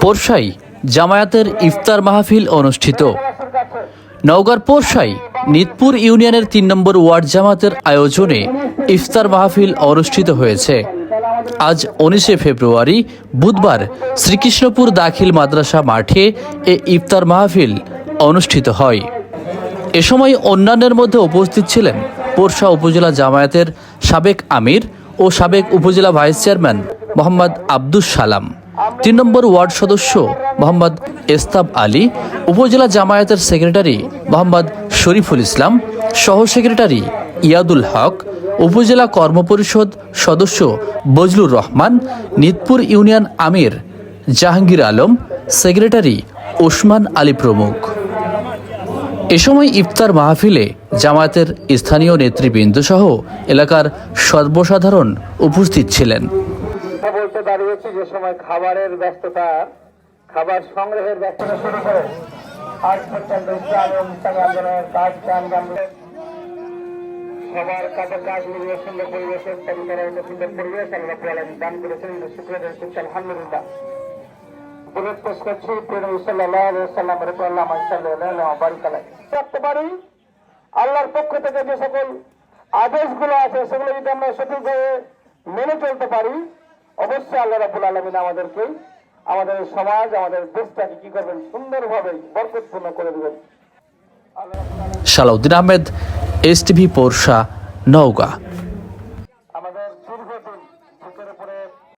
পোরশাই জামায়াতের ইফতার মাহফিল অনুষ্ঠিত। নওগাঁর পোরশাই নিতপুর ইউনিয়নের তিন নম্বর ওয়ার্ড জামাতের আয়োজনে ইফতার মাহফিল অনুষ্ঠিত হয়েছে। আজ উনিশে ফেব্রুয়ারি বুধবার শ্রীকৃষ্ণপুর দাখিল মাদ্রাসা মাঠে এ ইফতার মাহফিল অনুষ্ঠিত হয়। এ সময় অন্যান্যের মধ্যে উপস্থিত ছিলেন পোরশা উপজেলা জামায়াতের সাবেক আমির ও সাবেক উপজেলা ভাইস চেয়ারম্যান মোহাম্মদ আব্দুস সালাম। তিন নম্বর ওয়ার্ড সদস্য মোহাম্মদ এস্তাব আলী, উপজেলা জামায়াতের সেক্রেটারি মোহাম্মদ শরীফুল ইসলাম, সহ সেক্রেটারি ইয়াদুল হক, উপজেলা কর্মপরিষদ সদস্য বজলুর রহমান, নিতপুর ইউনিয়ন আমির জাহাঙ্গীর আলম, সেক্রেটারি ওসমান আলী প্রমুখ। এ সময় ইফতার মাহফিলে জামায়াতের স্থানীয় নেতৃবৃন্দ সহ এলাকার সর্বসাধারণ উপস্থিত ছিলেন। কথা বলতে দাঁড়িয়েছি, যে সময় খাবারের ব্যস্ততা, খাবার সংগ্রহের ব্যস্ততা শুরু করে আজ পর্যন্ত সবার কাজ মিলিয়ে সুন্দর পরিবেশের সুন্দর পরিবেশ দান করেছেন। পারি, আল্লাহর পক্ষ থেকে যে সকল আদেশগুলো আছে, সেগুলো যদি আমরা সঠিকভাবে মেনে চলতে পারি অবশ্যই আল্লাহ রাবুল আলমিন আমাদেরকে আমাদের সমাজ আমাদের দেশটাকে কি করবেন? সুন্দরভাবে বরকতপূর্ণ করে দেবেন। Salauddin Ahmed S TV Porsha Naogaon. আমাদের দীর্ঘদিন উপরে